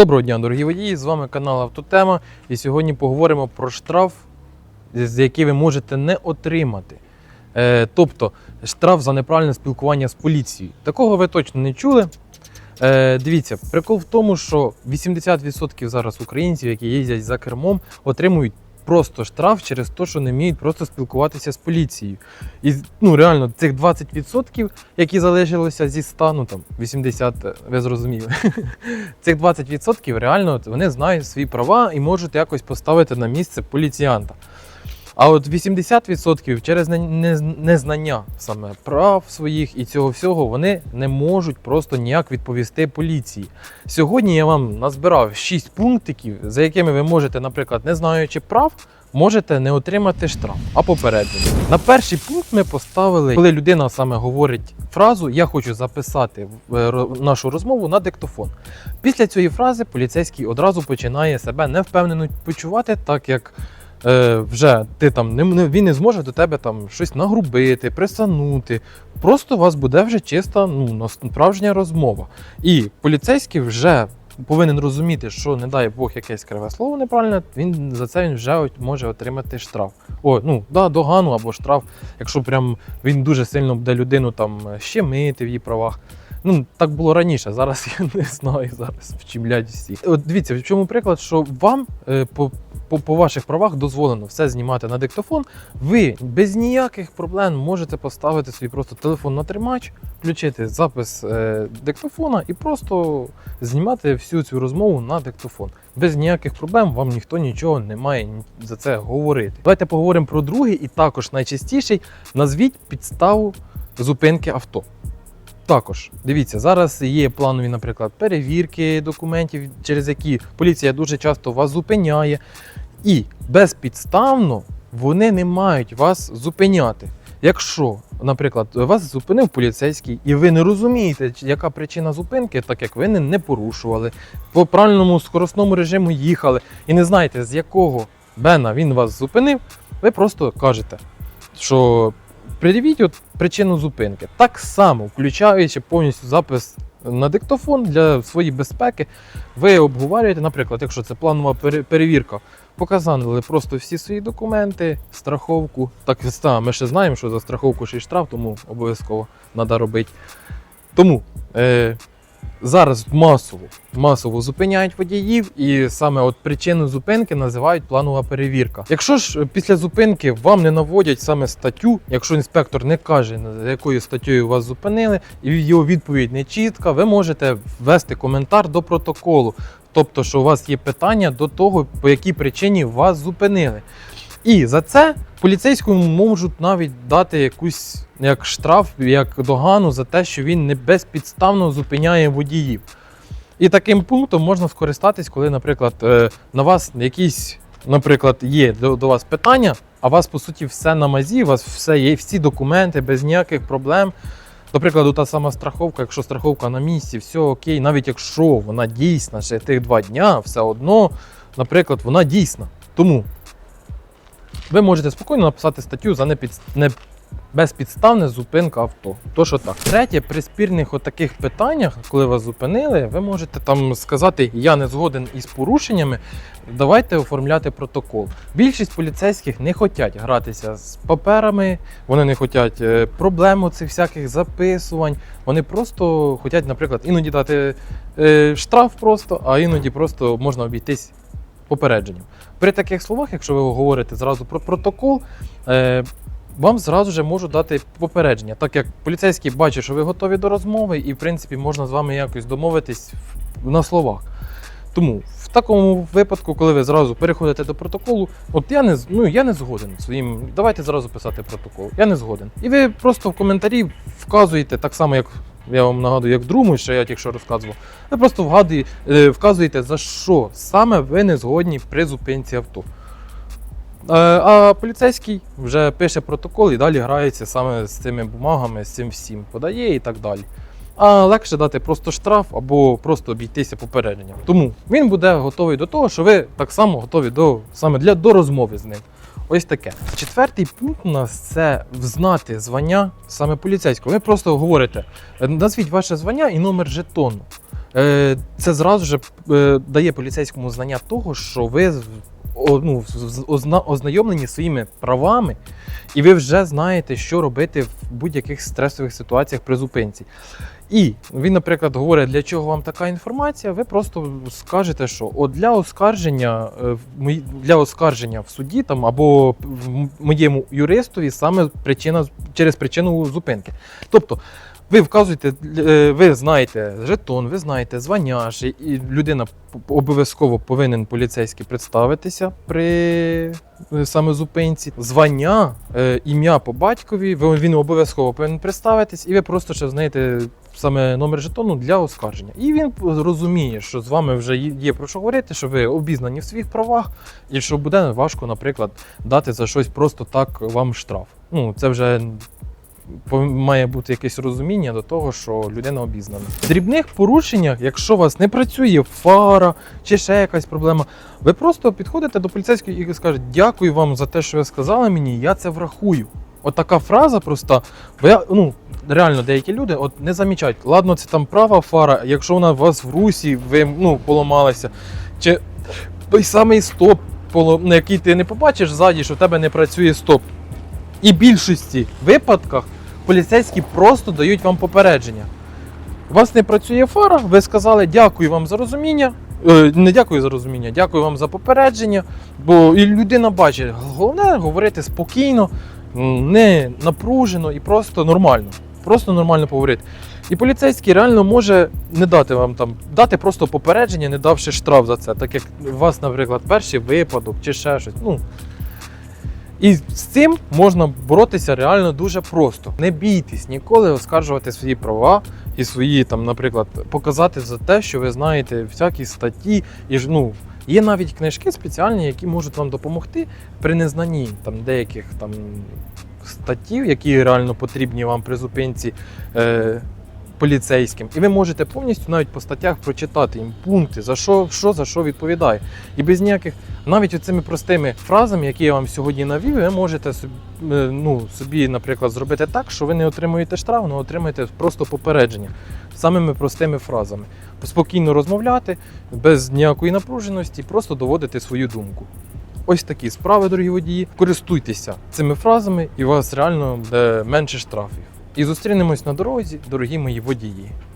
Доброго дня, дорогі водії! З вами канал Автотема. І сьогодні поговоримо про штраф, який ви можете не отримати. Е, тобто штраф за неправильне спілкування з поліцією. Такого ви точно не чули. Е, дивіться, прикол в тому, що 80% зараз українців, які їздять за кермом, отримують просто штраф через те, що не вміють просто спілкуватися з поліцією. І ну, реально, цих 20%, які залишилися зі 100, ну там 80, ви зрозуміли. Цих 20% реально вони знають свої права і можуть якось поставити на місце поліціянта. А от 80% через не- не- незнання саме прав своїх і цього всього вони не можуть просто ніяк відповісти поліції. Сьогодні я вам назбирав 6 пунктиків, за якими ви можете, наприклад, не знаючи прав, можете не отримати штраф, а попередження. На перший пункт ми поставили, коли людина саме говорить фразу Я хочу записати е, нашу розмову на диктофон. Після цієї фрази поліцейський одразу починає себе невпевнено почувати, так як е, вже ти там не, він не зможе до тебе там щось нагрубити, присанути. Просто у вас буде вже чиста ну, справжня розмова. І поліцейський вже повинен розуміти, що не дай Бог якесь криве слово неправильне, він за це він вже може отримати штраф. О, ну да, догану або штраф, якщо прям він дуже сильно буде людину там щемити в її правах. Ну, так було раніше, зараз я не знаю, зараз вчимлять всі. От дивіться, в чому приклад, що вам е, по, по, по ваших правах дозволено все знімати на диктофон. Ви без ніяких проблем можете поставити свій просто телефон на тримач, включити запис е, диктофона і просто знімати всю цю розмову на диктофон. Без ніяких проблем вам ніхто нічого не має за це говорити. Давайте поговоримо про другий і також найчастіший. Назвіть підставу зупинки авто. Також дивіться, зараз є планові, наприклад, перевірки документів, через які поліція дуже часто вас зупиняє, і безпідставно вони не мають вас зупиняти. Якщо, наприклад, вас зупинив поліцейський, і ви не розумієте, яка причина зупинки, так як ви не, порушували, по правильному скоростному режиму їхали, і не знаєте, з якого бена він вас зупинив, ви просто кажете, що Придивіть причину зупинки. Так само, включаючи повністю запис на диктофон для своєї безпеки, ви обговорюєте, наприклад, якщо це планова перевірка, показали просто всі свої документи, страховку. Так, та, ми ще знаємо, що за страховку ще й штраф, тому обов'язково треба робити. Тому е, зараз масово, масово зупиняють водіїв, і саме от причину зупинки називають планова перевірка. Якщо ж після зупинки вам не наводять саме статтю, якщо інспектор не каже, за якою статтею вас зупинили, і його відповідь не чітка, ви можете ввести коментар до протоколу. Тобто, що у вас є питання до того, по якій причині вас зупинили. І за це поліцейському можуть навіть дати якусь як штраф, як догану за те, що він не безпідставно зупиняє водіїв. І таким пунктом можна скористатись, коли, наприклад, е, на вас якісь, наприклад, є до, до вас питання, а у вас по суті все на мазі, у вас все є, всі документи без ніяких проблем. До прикладу, та сама страховка, якщо страховка на місці, все окей, навіть якщо вона дійсна ще тих два дня, все одно, наприклад, вона дійсна. Тому ви можете спокійно написати статтю за непід... не... безпідставне зупинка авто. То що так. Третє, при спірних отаких питаннях, коли вас зупинили, ви можете там сказати, я не згоден із порушеннями, давайте оформляти протокол. Більшість поліцейських не хочуть гратися з паперами, вони не хочуть е, проблем цих всяких записувань. Вони просто хочуть, наприклад, іноді дати е, штраф просто, а іноді просто можна обійтись попередженням. При таких словах, якщо ви говорите зразу про протокол, е, вам зразу же можуть дати попередження, так як поліцейський бачить, що ви готові до розмови, і в принципі можна з вами якось домовитись на словах. Тому в такому випадку, коли ви зразу переходите до протоколу, от я не ну, я не згоден своїм. Давайте зразу писати протокол. Я не згоден. І ви просто в коментарі вказуєте так само, як я вам нагадую, як другому, що я тільки що розказував. Ви просто вгадує, е, вказуєте, за що саме ви не згодні при зупинці авто. Е, А поліцейський вже пише протокол і далі грається саме з цими бумагами, з цим всім, подає і так далі. А легше дати просто штраф або просто обійтися попередженням. Тому він буде готовий до того, що ви так само готові до саме для до розмови з ним. Ось таке. Четвертий пункт у нас це взнати звання саме поліцейського. Ви просто говорите, е, назвіть ваше звання і номер жетону. е, це зразу ж е, дає поліцейському знання того, що ви ну, ознайомлені своїми правами, і ви вже знаєте, що робити в будь-яких стресових ситуаціях при зупинці. І він, наприклад, говорить, для чого вам така інформація, ви просто скажете, що от для оскарження е, для оскарження в суді там або в моєму юристові саме причина через причину зупинки. Тобто ви вказуєте, е, ви знаєте жетон, ви знаєте звання, і людина обов'язково повинен поліцейський представитися при е, саме зупинці. Звання, ім'я по батькові, він обов'язково повинен представитись, і ви просто ще знаєте саме номер жетону для оскарження. І він розуміє, що з вами вже є про що говорити, що ви обізнані в своїх правах, і що буде важко, наприклад, дати за щось просто так вам штраф. Ну, це вже має бути якесь розуміння до того, що людина обізнана. В дрібних порушеннях, якщо у вас не працює фара чи ще якась проблема, ви просто підходите до поліцейського і скажете, дякую вам за те, що ви сказали мені, я це врахую. От така фраза проста, бо я, ну, реально деякі люди от не замічають, ладно, це там права фара, якщо вона у вас в русі, ви ну, поламалася, чи той самий стоп, на який ти не побачиш ззаді, що в тебе не працює стоп. І в більшості випадках поліцейські просто дають вам попередження. У вас не працює фара, ви сказали дякую вам за розуміння. Е, не дякую за розуміння, дякую вам за попередження. Бо і людина бачить, головне говорити спокійно, не напружено і просто нормально. Просто нормально поговорити. І поліцейський реально може не дати вам там, дати просто попередження, не давши штраф за це, так як у вас, наприклад, перший випадок чи ще щось. Ну, і з цим можна боротися реально дуже просто. Не бійтесь ніколи оскаржувати свої права і свої, там, наприклад, показати за те, що ви знаєте всякі статті. І ж ну є навіть книжки спеціальні, які можуть вам допомогти при незнанні там деяких там статтів, які реально потрібні вам при зупинці. Е, Поліцейським, і ви можете повністю навіть по статтях прочитати їм пункти, за що, що за що відповідає. І без ніяких навіть оцими простими фразами, які я вам сьогодні навів, ви можете собі, е, ну, собі, наприклад, зробити так, що ви не отримуєте штраф, але отримуєте просто попередження самими простими фразами. Спокійно розмовляти, без ніякої напруженості, просто доводити свою думку. Ось такі справи, дорогі водії. Користуйтеся цими фразами, і у вас реально менше штрафів. І зустрінемось на дорозі, дорогі мої водії.